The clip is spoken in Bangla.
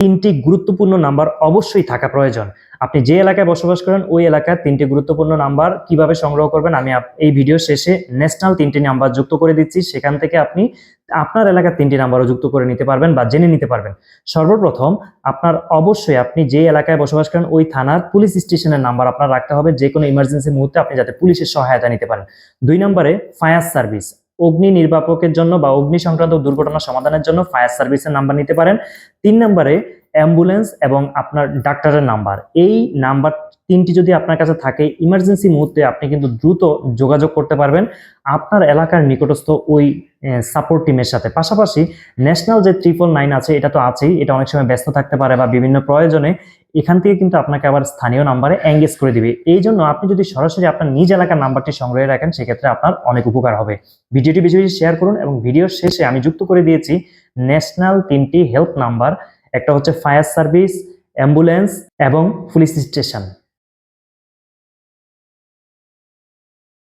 তিনটি গুরুত্বপূর্ণ নাম্বার অবশ্যই থাকা প্রয়োজন। আপনি যে এলাকায় বসবাস করেন, ওই এলাকার তিনটি গুরুত্বপূর্ণ নাম্বার কীভাবে সংগ্রহ করবেন, আমি এই ভিডিও শেষে ন্যাশনাল তিনটি নাম্বার যুক্ত করে দিচ্ছি। সেখান থেকে আপনি আপনার এলাকার তিনটি নাম্বারও যুক্ত করে নিতে পারবেন বা জেনে নিতে পারবেন। সর্বপ্রথম, আপনার অবশ্যই আপনি যে এলাকায় বসবাস করেন, ওই থানার পুলিশ স্টেশনের নাম্বার আপনার রাখতে হবে। যে কোনো ইমার্জেন্সি মুহূর্তে আপনি যাতে পুলিশের সহায়তা নিতে পারেন। দুই নম্বরে ফায়ার সার্ভিস অগ্নি নির্বাপকের জন্য বা অগ্নি সংক্রান্ত দুর্ঘটনা সমাধানের জন্য ফায়ার সার্ভিসের নাম্বার নিতে পারেন। তিন নম্বরে অ্যাম্বুলেন্স এবং আপনার ডাক্তারের নাম্বার। এই নাম্বার তিনটি যদি আপনার কাছে থাকে, ইমার্জেন্সি মুহূর্তে আপনি কিন্তু দ্রুত যোগাযোগ করতে পারবেন। আপনার এলাকার নিকটস্থ ওই সাপোর্ট টিমের সাথে। পাশাপাশি ন্যাশনাল যে ট্রিপল নাইন আছে, এটা তো আছেই। এটা অনেক সময় ব্যস্ত থাকতে পারে বা বিভিন্ন প্রয়োজনে এখান থেকে কিন্তু আপনাকে আবার স্থানীয় নাম্বারে এঙ্গেজ করে দিবে। এই জন্য আপনি যদি সরাসরি আপনার নিজ এলাকার নাম্বারটি সংগ্রহে রাখেন, সেক্ষেত্রে আপনার অনেক উপকার হবে। ভিডিওটি বেশি বেশি শেয়ার করুন এবং ভিডিওর শেষে আমি যুক্ত করে দিয়েছি ন্যাশনাল তিনটি হেল্প নাম্বার একটা হচ্ছে ফায়ার সার্ভিস অ্যাম্বুলেন্স এবং পুলিশ স্টেশন